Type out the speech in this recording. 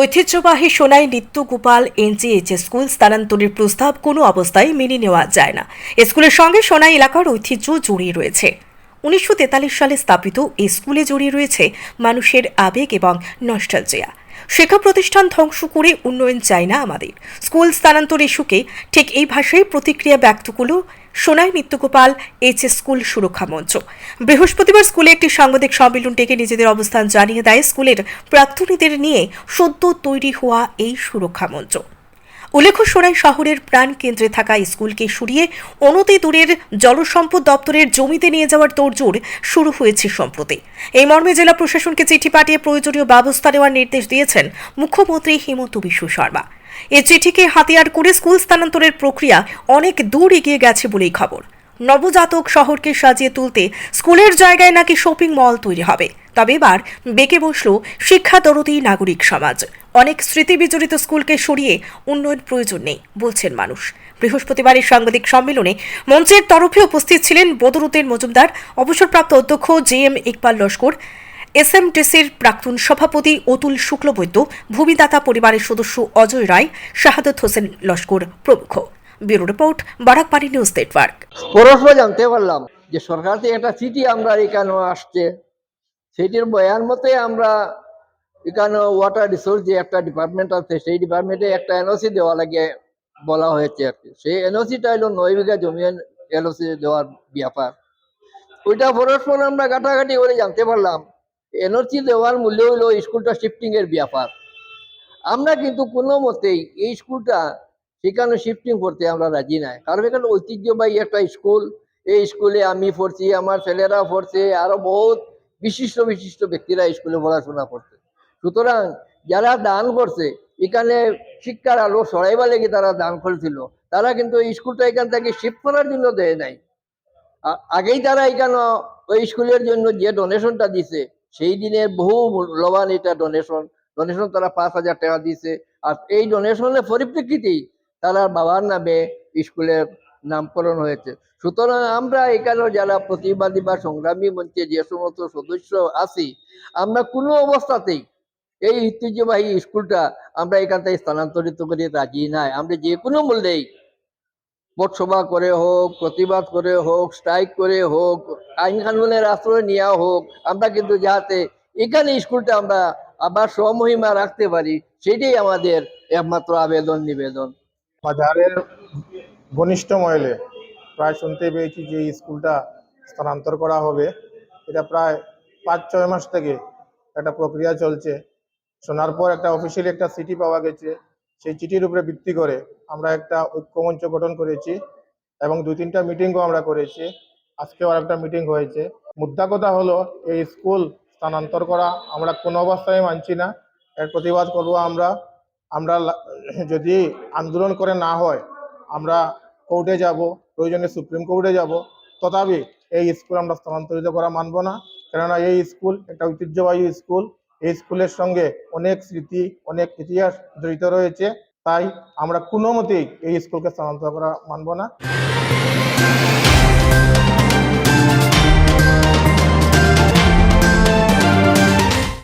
ঐতিহ্যবাহী সোনাই নিত্য গোপাল এনজিএইচ স্কুল স্থানান্তরের প্রস্তাব কোনো অবস্থায় মেনে নেওয়া যায় না। স্কুলের সঙ্গে সোনাই এলাকার ঐতিহ্য জড়িয়ে রয়েছে। উনিশশো তেতাল্লিশ সালে স্থাপিত এই স্কুলে জড়িয়ে রয়েছে মানুষের আবেগ এবং নস্টালজিয়া। শিক্ষা প্রতিষ্ঠান ধ্বংস করে উন্নয়ন চাই না আমাদের। স্কুল স্থানান্তর ইস্যুকে ঠিক এই ভাষায় প্রতিক্রিয়া ব্যক্ত করল সোনাই নিত্যগোপাল, এইচ স্কুল সুরক্ষা মঞ্চ। বৃহস্পতিবার স্কুলে একটি সাংবাদিক সম্মেলন ডেকে নিজেদের অবস্থান জানিয়ে দেয় স্কুলের প্রাক্তনীদের নিয়ে সদ্য তৈরি হওয়া এই সুরক্ষা মঞ্চ। উল্লেখ্য, সোনাই শহরের প্রাণ কেন্দ্রে থাকা স্কুলকে সরিয়ে অনতি দূরের জলসম্পদ দপ্তরের জমিতে নিয়ে যাওয়ার তোড়জোড় শুরু হয়েছে সম্প্রতি। এই মর্মে জেলা প্রশাসনকে চিঠি পাঠিয়ে প্রয়োজনীয় ব্যবস্থা নেওয়ার নির্দেশ দিয়েছেন মুখ্যমন্ত্রী হিমন্ত বিশ্ব শর্মা। এই চিঠিকে হাতিয়ার করে স্কুল স্থানান্তরের প্রক্রিয়া অনেক দূর এগিয়ে গেছে বলেই খবর। নবজাতক শহরকে সাজিয়ে তুলতে স্কুলের জায়গায় নাকি শপিং মল তৈরি হবে? তবে এবার বেঁকে বসল শিক্ষা দরদি নাগরিক সমাজ। অনেক স্মৃতি বিজড়িত স্কুলকে সরিয়ে উন্নয়ন প্রয়োজন নেই, বলছেন মানুষ। বৃহস্পতিবারের সাংবাদিক সম্মেলনে মঞ্চের তরফে উপস্থিত ছিলেন বদরুদ্দিন মজুমদার, অবসরপ্রাপ্ত অধ্যক্ষ জে এম ইকবাল লস্কর এসএমডিসির প্রাক্তন সভাপতি অতুল শুক্লবৈদ্য, ভূমিদাতা পরিবারের সদস্য অজয় রায়, শাহাদত হোসেন লস্কর প্রমুখ। Bureau report Barakpari news network. পরস্পর জানতে পারলাম যে সরকার থেকে একটা চিঠি আমরা এখানে আসছে। সেটির বয়ান মতে আমরা এখানে ওয়াটার রিসোর্স যে একটা ডিপার্টমেন্ট আছে, সেই ডিপার্টমেন্টে একটা এনওসি দেওয়া লাগে বলা হয়েছে আর কি। সেই এনওসিটা হলো নয় বিঘা জমি এনওসি দেওয়ার ব্যাপার। ওইটা পরস্পর আমরা ঘাটাঘাটি করে জানতে পারলাম এনওসি দেওয়ার মূল্য হলো স্কুলটা শিফটিং এর ব্যাপার। আমরা কিন্তু কোনো মতেই এই স্কুলটা সেখানে শিফটিং করতে আমরা রাজি নাই। কারণ এখানে ঐতিহ্যবাহী একটা স্কুল, এই স্কুলে আমি পড়ছি, আমার ছেলেরা পড়ছে, আরও বহুত বিশিষ্ট বিশিষ্ট ব্যক্তিরা স্কুলে পড়াশোনা করছে। সুতরাং যারা দান করছে, এখানে শিক্ষার আলো সরাইবার লেগে তারা দান করেছিল। তারা কিন্তু স্কুলটা এখান থেকে শিফট করার জন্য দেয় নাই। আগেই তারা এখানে ওই স্কুলের জন্য যে ডোনেশনটা দিছে, সেই দিনের বহু মূল্যবান এটা ডোনেশন ডোনেশন তারা পাঁচ হাজার টাকা দিছে। আর এই ডোনেশনের পরিপ্রেক্ষিতেই তারা বাবার নামে স্কুলের নামকরণ হয়েছে। সুতরাং আমরা এখানে যারা প্রতিবাদী বা সংগ্রামী মঞ্চে যে সমস্ত সদস্য আছি, আমরা কোনো অবস্থাতেই এই ঐতিহ্যবাহী স্কুলটা আমরা এখান থেকে স্থানান্তরিত করে রাজি নাই। আমরা যে কোনো মূল্যেই ভোটসভা করে হোক, প্রতিবাদ করে হোক স্ট্রাইক করে হোক, আইন কানুনের আশ্রয় নেওয়া হোক, আমরা কিন্তু যাতে এখানে স্কুলটা আমরা আবার স্বমহিমা রাখতে পারি, সেটাই আমাদের একমাত্র আবেদন, নিবেদন। বাজারের ঘনিষ্ঠ মহলে প্রায় শুনতে পেয়েছি যে স্কুলটা স্থানান্তর করা হবে। এটা প্রায় পাঁচ ছয় মাস থেকে একটা প্রক্রিয়া চলছে। শোনার পর একটা অফিসিয়ালি একটা চিঠি পাওয়া গেছে। সেই চিঠির উপরে ভিত্তি করে আমরা একটা ঐক্যমঞ্চ গঠন করেছি এবং দুই তিনটা মিটিংও আমরা করেছি। আজকেও আর একটা মিটিং হয়েছে। মুদ্রা কথা হলো, এই স্কুল স্থানান্তর করা আমরা কোনো অবস্থায় মানছি না। এর প্রতিবাদ করব আমরা। আমরা যদি আন্দোলন করে না হয়, আমরা কোর্টে যাব, প্রয়োজনে সুপ্রিম কোর্টে যাব। তথাপি এই স্কুল আমরা স্থানান্তরিত করা মানব না। কেননা এই স্কুল একটা ঐতিহ্যবাহী স্কুল। এই স্কুলের সঙ্গে অনেক স্মৃতি, অনেক ইতিহাস জড়িত রয়েছে। তাই আমরা কোনো মতেই এই স্কুলকে স্থানান্তর করা মানব না।